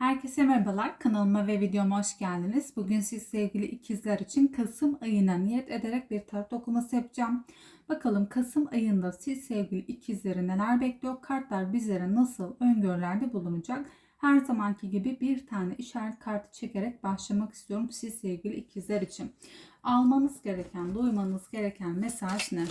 Herkese merhabalar. Kanalıma ve videoma hoş geldiniz. Bugün siz sevgili ikizler için Kasım ayına niyet ederek bir tarot okuması yapacağım. Bakalım Kasım ayında siz sevgili ikizleri neler bekliyor? Kartlar bizlere nasıl öngörülerde bulunacak? Her zamanki gibi bir tane işaret kartı çekerek başlamak istiyorum siz sevgili ikizler için. Almanız gereken, duymanız gereken mesaj ne?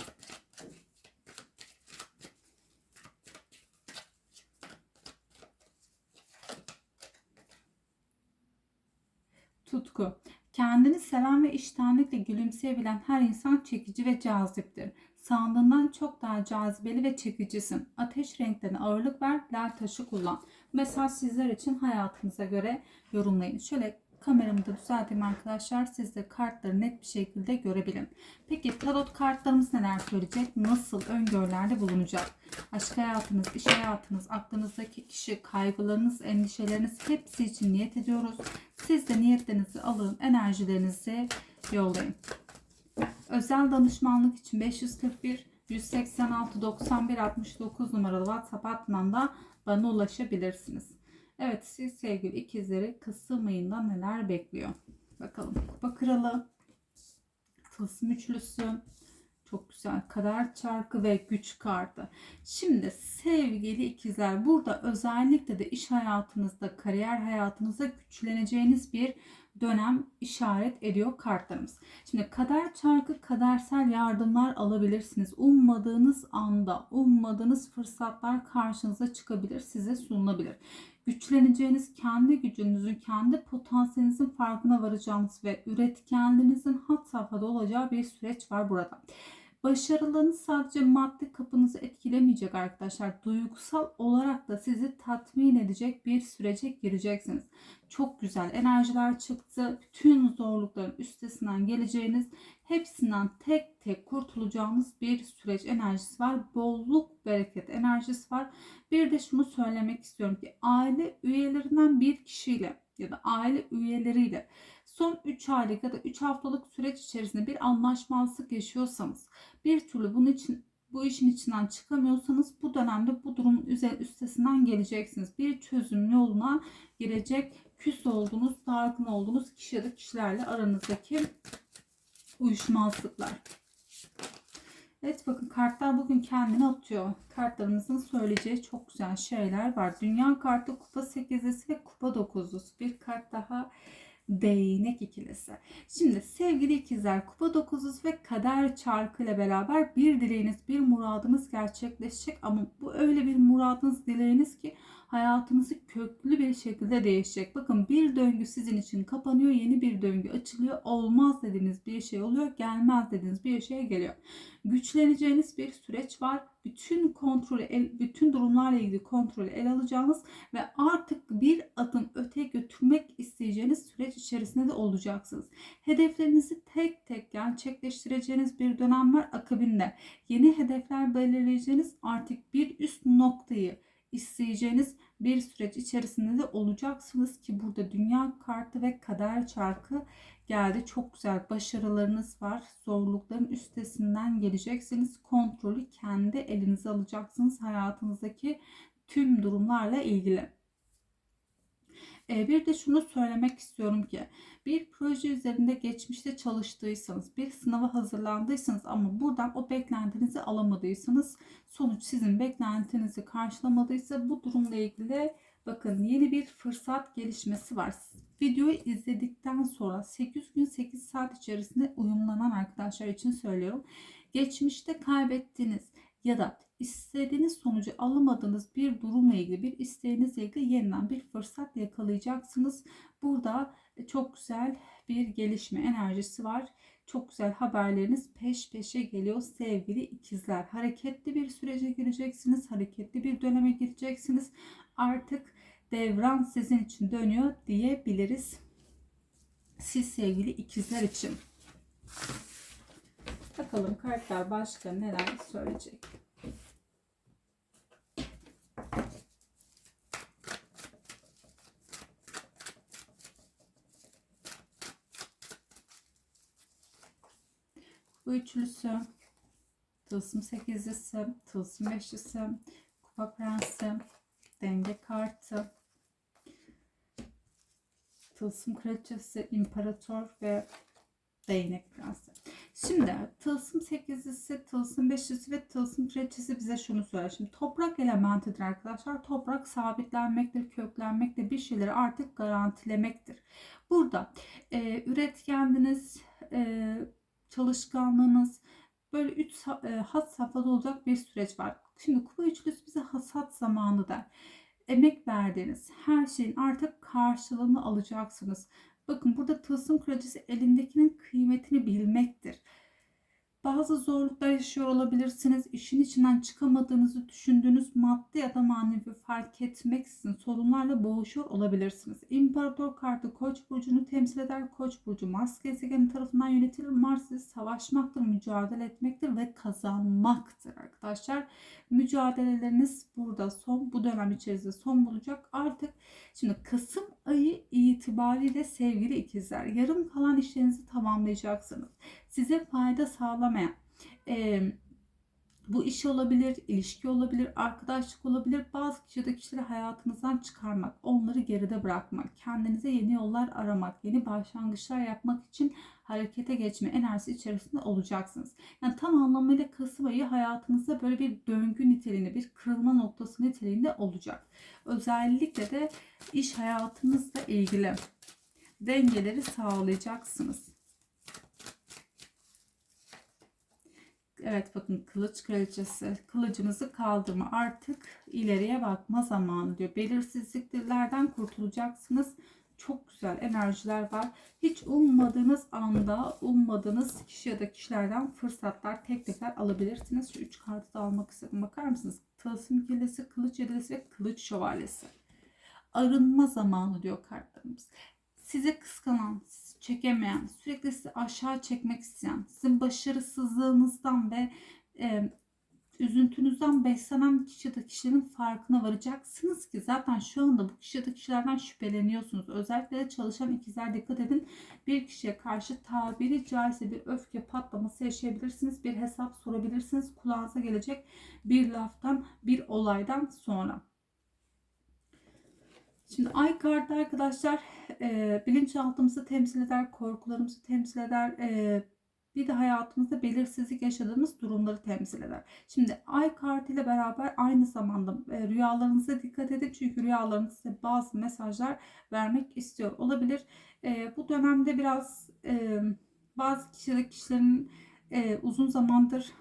Tutku. Kendini seven ve iştenlikle gülümseyebilen her insan çekici ve caziptir. Sandığından çok daha cazibeli ve çekicisin. Ateş renklerine ağırlık ver, lal taşı kullan. Mesaj sizler için hayatınıza göre yorumlayın. Şöyle kameramı da düzelteyim arkadaşlar. Siz de kartları net bir şekilde görebilin. Peki tarot kartlarımız neler söyleyecek? Nasıl öngörülerde bulunacak? Aşk hayatınız, iş hayatınız, aklınızdaki kişi, kaygılarınız, endişeleriniz hepsi için niyet ediyoruz. Siz de niyetlerinizi alın, enerjilerinizi yollayın. Özel danışmanlık için 541 186 91 69 numaralı WhatsApp hattından da bana ulaşabilirsiniz. Evet siz sevgili ikizleri Kasım ayında neler bekliyor? Bakalım. Kupa kralı, tılsım üçlüsü, çok güzel kader çarkı ve güç kartı. Şimdi sevgili ikizler burada özellikle de iş hayatınızda, kariyer hayatınızda güçleneceğiniz bir dönem işaret ediyor kartlarımız. Şimdi kader çarkı kadersel yardımlar alabilirsiniz. Ummadığınız anda, ummadığınız fırsatlar karşınıza çıkabilir, size sunulabilir güçleneceğiniz, kendi gücünüzün, kendi potansiyelinizin farkına varacağınız ve üretkenliğinizin hat safhada olacağı bir süreç var burada. Başarılarınız sadece maddi kapınızı etkilemeyecek arkadaşlar. Duygusal olarak da sizi tatmin edecek bir sürece gireceksiniz. Çok güzel enerjiler çıktı. Bütün zorlukların üstesinden geleceğiniz, hepsinden tek tek kurtulacağınız bir süreç enerjisi var. Bolluk, bereket enerjisi var. Bir de şunu söylemek istiyorum ki aile üyelerinden bir kişiyle ya da aile üyeleriyle son 3 aylık ya da 3 haftalık süreç içerisinde bir anlaşmazlık yaşıyorsanız bir türlü bunun için bu işin içinden çıkamıyorsanız bu dönemde bu durumun üstesinden geleceksiniz. Bir çözüm yoluna girecek küs olduğunuz, dargın olduğunuz kişi ya da kişilerle aranızdaki uyuşmazlıklar. Evet bakın kartlar bugün kendini atıyor. Kartlarımızın söyleyeceği çok güzel şeyler var. Dünya kartı kupa 8'lisi ve kupa 9'lusu. Bir kart daha değnek ikilisi. Şimdi sevgili ikizler kupa 9'lus ve kader çarkı ile beraber bir dileğiniz bir muradınız gerçekleşecek ama bu öyle bir muradınız dileğiniz ki hayatınızı köklü bir şekilde değişecek. Bakın bir döngü sizin için kapanıyor, yeni bir döngü açılıyor. Olmaz dediğiniz bir şey oluyor, gelmez dediğiniz bir şey geliyor. Güçleneceğiniz bir süreç var. Bütün kontrolü, bütün durumlarla ilgili kontrolü el alacağınız ve artık bir adım öte götürmek isteyeceğiniz süreç içerisinde de olacaksınız. Hedeflerinizi tek tek gerçekleştireceğiniz bir dönem var akabinde. Yeni hedefler belirleyeceğiniz artık bir üst noktayı isteyeceğiniz bir süreç içerisinde de olacaksınız ki burada dünya kartı ve kader çarkı geldi. Çok güzel başarılarınız var. Zorlukların üstesinden geleceksiniz. Kontrolü kendi elinize alacaksınız hayatınızdaki tüm durumlarla ilgili. Ee, bir de şunu söylemek istiyorum ki bir proje üzerinde geçmişte çalıştıysanız, bir sınava hazırlandıysanız ama buradan o beklentinizi alamadıysanız, sonuç sizin beklentinizi karşılamadıysa bu durumla ilgili bakın yeni bir fırsat gelişmesi var. Videoyu izledikten sonra 8 gün 8 saat içerisinde uyumlanan arkadaşlar için söylüyorum. Geçmişte kaybettiğiniz ya da istediğiniz sonucu alamadığınız bir durumla ilgili bir isteğinizle ilgili yeniden bir fırsat yakalayacaksınız. Burada çok güzel bir gelişme enerjisi var. Çok güzel haberleriniz peş peşe geliyor sevgili ikizler. Hareketli bir sürece gireceksiniz. Hareketli bir döneme gireceksiniz. Artık devran sizin için dönüyor diyebiliriz. Siz sevgili ikizler için. Bakalım kartlar başka neler söyleyecek. Bu üçlüsü, tılsım sekizlisi, tılsım beşlisi, kupa prensi, denge kartı, Tılsım kraliçesi, imparator ve değnek prensi. Şimdi tılsım sekizlisi, tılsım beşlisi ve tılsım kraliçesi bize şunu söyler. Şimdi toprak elementidir arkadaşlar. Toprak sabitlenmektir, köklenmektir. Bir şeyleri artık garantilemektir. Burada e, üretkenliğiniz, e, çalışkanlığınız böyle üç sa- e, has safhada olacak bir süreç var. Şimdi kupa üçlüsü bize hasat zamanı der. Emek verdiğiniz her şeyin artık karşılığını alacaksınız. Bakın burada tılsım kraliçesi elindekinin kıymetini bilmektir. Bazı zorluklar yaşıyor olabilirsiniz. İşin içinden çıkamadığınızı düşündüğünüz maddi ya da manevi fark etmeksizin sorunlarla boğuşuyor olabilirsiniz. İmparator kartı Koç burcunu temsil eder. Koç burcu Mars gezegeni tarafından yönetilir. Mars ise savaşmaktır, mücadele etmektir ve kazanmaktır arkadaşlar. Mücadeleleriniz burada son bu dönem içerisinde son bulacak. Artık şimdi Kasım ayı itibariyle sevgili ikizler yarım kalan işlerinizi tamamlayacaksınız size fayda sağlamayan e, bu iş olabilir, ilişki olabilir, arkadaşlık olabilir. Bazı kişi de kişileri hayatınızdan çıkarmak, onları geride bırakmak, kendinize yeni yollar aramak, yeni başlangıçlar yapmak için harekete geçme enerjisi içerisinde olacaksınız. Yani tam anlamıyla Kasım ayı hayatınızda böyle bir döngü niteliğinde, bir kırılma noktası niteliğinde olacak. Özellikle de iş hayatınızla ilgili dengeleri sağlayacaksınız. Evet bakın kılıç kraliçesi kılıcınızı kaldırma artık ileriye bakma zamanı diyor. Belirsizliklerden kurtulacaksınız. Çok güzel enerjiler var. Hiç ummadığınız anda ummadığınız kişi ya da kişilerden fırsatlar, teklifler alabilirsiniz. Şu üç kartı da almak istedim. Bakar mısınız? Tılsım ikilisi, kılıç yedilisi ve kılıç şövalyesi. Arınma zamanı diyor kartlarımız. Sizi kıskanan, sizi çekemeyen, sürekli sizi aşağı çekmek isteyen, sizin başarısızlığınızdan ve e, üzüntünüzden beslenen kişi ya da kişilerin farkına varacaksınız ki zaten şu anda bu kişi kişilerden şüpheleniyorsunuz. Özellikle de çalışan ikizler dikkat edin. Bir kişiye karşı tabiri caizse bir öfke patlaması yaşayabilirsiniz. Bir hesap sorabilirsiniz. Kulağınıza gelecek bir laftan, bir olaydan sonra. Şimdi ay kartı arkadaşlar e, bilinçaltımızı temsil eder, korkularımızı temsil eder, e, bir de hayatımızda belirsizlik yaşadığımız durumları temsil eder. Şimdi ay kartı ile beraber aynı zamanda e, rüyalarınıza dikkat edin çünkü rüyalarınız size bazı mesajlar vermek istiyor olabilir. E, bu dönemde biraz e, bazı kişiler, kişilerin e, uzun zamandır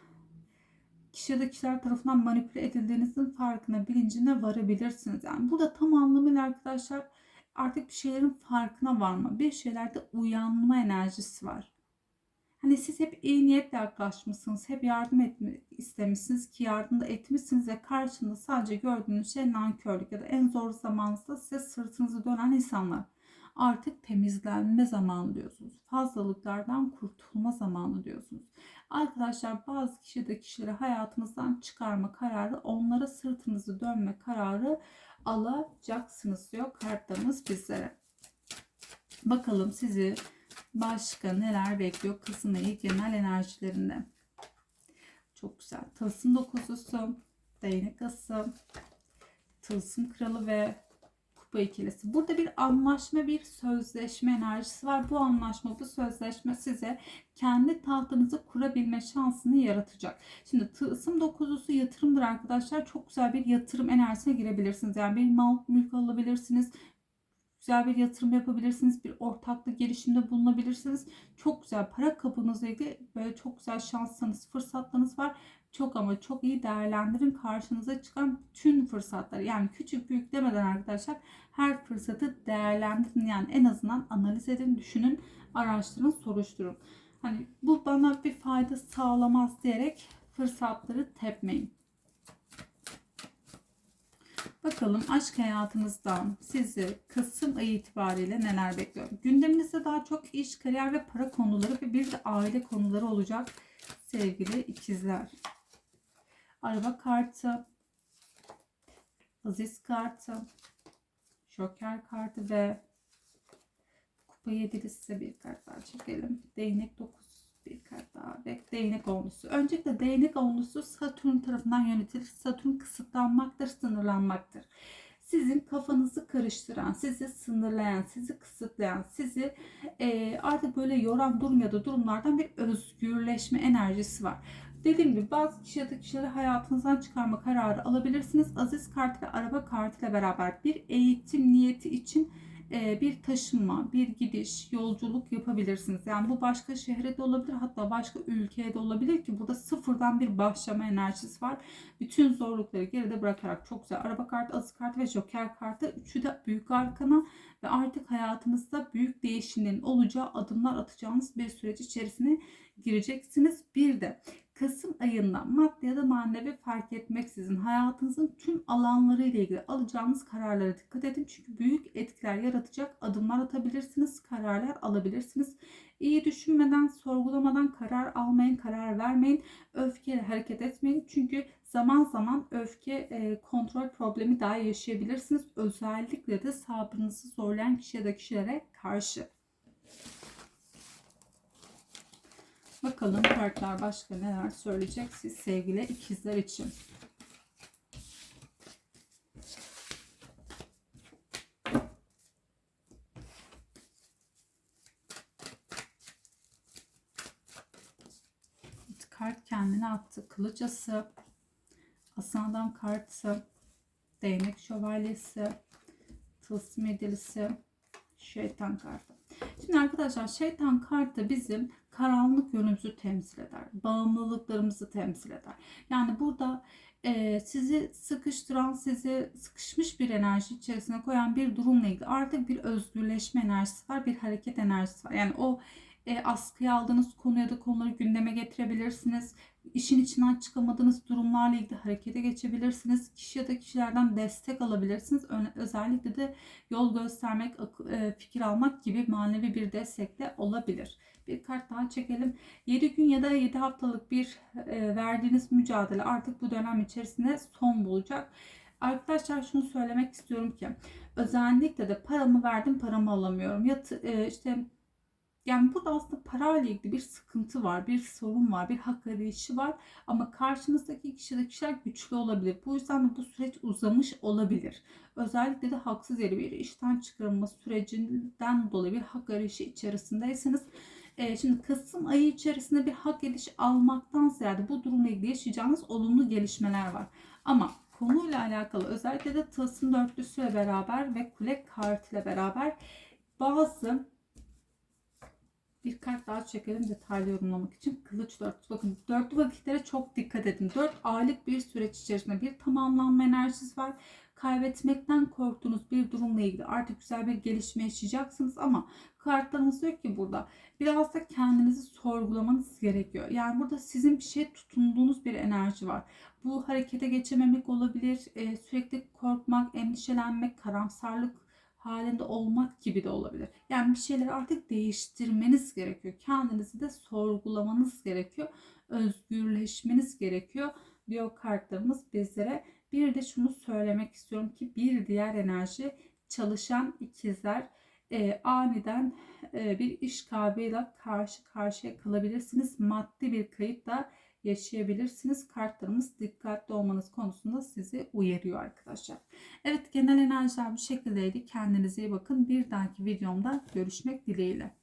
kişi ya da kişiler tarafından manipüle edildiğinizin farkına, bilincine varabilirsiniz. Yani burada tam anlamıyla arkadaşlar artık bir şeylerin farkına varma, bir şeylerde uyanma enerjisi var. Hani siz hep iyi niyetle yaklaşmışsınız, hep yardım etme istemişsiniz ki yardım da etmişsiniz ve karşında sadece gördüğünüz şey nankörlük ya da en zor zamanınızda size sırtınızı dönen insanlar. Artık temizlenme zamanı diyorsunuz. Fazlalıklardan kurtulma zamanı diyorsunuz. Arkadaşlar bazı kişi de kişileri hayatınızdan çıkarma kararı, onlara sırtınızı dönme kararı alacaksınız diyor kartlarımız bizlere. Bakalım sizi başka neler bekliyor Kasım ayı genel enerjilerinde. Çok güzel. Tılsım dokuzusu, değnek ası, tılsım kralı ve kupa ikilisi. Burada bir anlaşma, bir sözleşme enerjisi var. Bu anlaşma, bu sözleşme size kendi tahtınızı kurabilme şansını yaratacak. Şimdi tılsım dokuzusu yatırımdır arkadaşlar. Çok güzel bir yatırım enerjisine girebilirsiniz. Yani bir mal mülk alabilirsiniz. Güzel bir yatırım yapabilirsiniz. Bir ortaklık girişimde bulunabilirsiniz. Çok güzel para kapınızla ilgili böyle çok güzel şanslarınız, fırsatlarınız var. Çok ama çok iyi değerlendirin karşınıza çıkan tüm fırsatları. Yani küçük büyük demeden arkadaşlar her fırsatı değerlendirin. Yani en azından analiz edin, düşünün, araştırın, soruşturun. Hani bu bana bir fayda sağlamaz diyerek fırsatları tepmeyin. Bakalım aşk hayatınızdan sizi Kasım ayı itibariyle neler bekliyor? Gündeminizde daha çok iş, kariyer ve para konuları ve bir de aile konuları olacak sevgili ikizler. Araba kartı, aziz kartı, joker kartı ve kupa yedilisi bir kart daha çekelim. Değnek 9 bir kart daha ve değnek onlusu. Öncelikle değnek onlusu Satürn tarafından yönetilir. Satürn kısıtlanmaktır, sınırlanmaktır. sizin kafanızı karıştıran, sizi sınırlayan, sizi kısıtlayan, sizi e, artık böyle yoran durum durumlardan bir özgürleşme enerjisi var. Dediğim gibi bazı kişi kişileri hayatınızdan çıkarma kararı alabilirsiniz. Aziz kart ve araba kartıyla beraber bir eğitim niyeti için bir taşınma, bir gidiş, yolculuk yapabilirsiniz. Yani bu başka şehre de olabilir hatta başka ülkeye de olabilir ki burada sıfırdan bir başlama enerjisi var. Bütün zorlukları geride bırakarak çok güzel araba kartı, azı kartı ve joker kartı. Üçü de büyük arkana ve artık hayatınızda büyük değişimlerin olacağı adımlar atacağınız bir süreç içerisine gireceksiniz. Bir de Kasım ayında maddi ya da manevi fark etmeksizin hayatınızın tüm alanları ile ilgili alacağınız kararlara dikkat edin. Çünkü büyük etkiler yaratacak adımlar atabilirsiniz, kararlar alabilirsiniz. İyi düşünmeden, sorgulamadan karar almayın, karar vermeyin. Öfkeyle hareket etmeyin. Çünkü zaman zaman öfke e, kontrol problemi daha yaşayabilirsiniz. Özellikle de sabrınızı zorlayan kişi ya da kişilere karşı. Bakalım kartlar başka neler söyleyecek siz sevgili ikizler için. Kart kendine attı. Kılıcası, asandan kartı, değnek şövalyesi, tılsım edilisi, şeytan kartı. Şimdi arkadaşlar şeytan kartı bizim karanlık yönümüzü temsil eder. Bağımlılıklarımızı temsil eder. Yani burada e, sizi sıkıştıran, sizi sıkışmış bir enerji içerisine koyan bir durumla ilgili artık bir özgürleşme enerjisi var, bir hareket enerjisi var. Yani o e, askıya aldığınız konu ya da konuları gündeme getirebilirsiniz. İşin içinden çıkamadığınız durumlarla ilgili harekete geçebilirsiniz. Kişi ya da kişilerden destek alabilirsiniz. Özellikle de yol göstermek, e, fikir almak gibi manevi bir destekle olabilir. Bir kart daha çekelim. 7 gün ya da 7 haftalık bir e, verdiğiniz mücadele artık bu dönem içerisinde son bulacak. Arkadaşlar şunu söylemek istiyorum ki özellikle de paramı verdim paramı alamıyorum. Ya e, işte yani burada aslında parayla ilgili bir sıkıntı var, bir sorun var, bir hak arayışı var. Ama karşınızdaki kişi kişiler güçlü olabilir. Bu yüzden de bu süreç uzamış olabilir. Özellikle de haksız yere bir işten çıkarılma sürecinden dolayı bir hak arayışı içerisindeyseniz e, şimdi Kasım ayı içerisinde bir hak ediş almaktan ziyade bu durumla ilgili yaşayacağınız olumlu gelişmeler var. Ama konuyla alakalı özellikle de tılsım dörtlüsüyle beraber ve kule kartıyla beraber bazı bir kart daha çekelim detaylı yorumlamak için. Kılıç dörtlü. Bakın dörtlü vakitlere çok dikkat edin. Dört aylık bir süreç içerisinde bir tamamlanma enerjisi var. Kaybetmekten korktuğunuz bir durumla ilgili artık güzel bir gelişme yaşayacaksınız ama kartlarımız diyor ki burada biraz da kendinizi sorgulamanız gerekiyor. Yani burada sizin bir şeye tutunduğunuz bir enerji var. Bu harekete geçememek olabilir. Sürekli korkmak, endişelenmek, karamsarlık halinde olmak gibi de olabilir. Yani bir şeyleri artık değiştirmeniz gerekiyor. Kendinizi de sorgulamanız gerekiyor. Özgürleşmeniz gerekiyor diyor kartlarımız bizlere. Bir de şunu söylemek istiyorum ki bir diğer enerji çalışan ikizler e, aniden e, bir iş kaybıyla karşı karşıya kalabilirsiniz. Maddi bir kayıp da yaşayabilirsiniz. Kartlarımız dikkatli olmanız konusunda sizi uyarıyor arkadaşlar. Evet genel enerjiler bu şekildeydi. Kendinize iyi bakın. Bir dahaki videomda görüşmek dileğiyle.